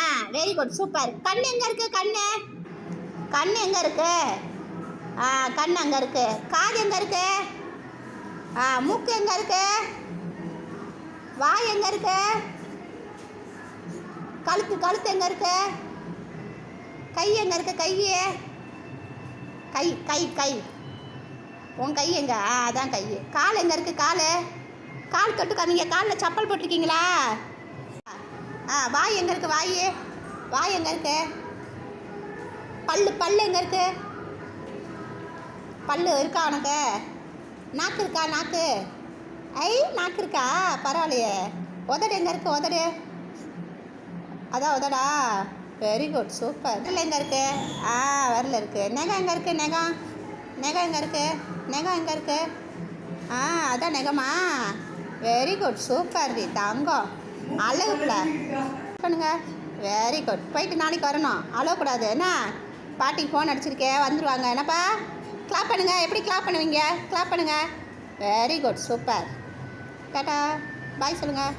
ஆ very good super கண் எங்கே இருக்குது கண்ணு? கண் எங்கே இருக்கு? ஆ கண் அங்கே இருக்கு. காது எங்கே இருக்கு? ஆ மூக்கு எங்கே இருக்கு? வாய் எங்கே இருக்கு? கழுத்து கழுத்து எங்கே இருக்கு? கை எங்கே இருக்கு கை? கை கை கை. உன் கை எங்கே? ஆ அதான் கை. கால் எங்கே இருக்கு கால்? கால் தொட்டு காமிங்க காலில் சப்பல் போட்டிருக்கீங்களா? ஆ வாய் எங்கே இருக்கு வாய்? வாய் எங்கே இருக்கு? பல்லு பல்லு எங்கே இருக்கு? பல்லு இருக்கா உனக்கு? நாக்கு இருக்கா நாக்கு? ஐ நாக்கு இருக்கா? பரவாயில்லையே. உதடு எங்கே இருக்கு உதடு? அதான் உதடா. வெரி குட் சூப்பர் வரல எங்கே இருக்கு? ஆ வரல இருக்கு. நெகம் எங்கே இருக்கு நெகம் நெகம் எங்கே இருக்கு? நெகம் எங்கே இருக்கு? ஆ அதான் நெகமா? வெரி குட் சூப்பர் தி தங்கம். அழகு பிள்ளை பண்ணுங்க. வெரி குட் போயிட்டு நாளைக்கு வரணும். அழக்கூடாது என்ன? பாட்டிக்கு ஃபோன் அடிச்சிருக்கே. வந்துடுவாங்க என்னப்பா? கிளாப் பண்ணுங்கள் எப்படி கிளாப் பண்ணுவீங்க? கிளாப் பண்ணுங்கள் very good super tata bye சொல்லுங்கள்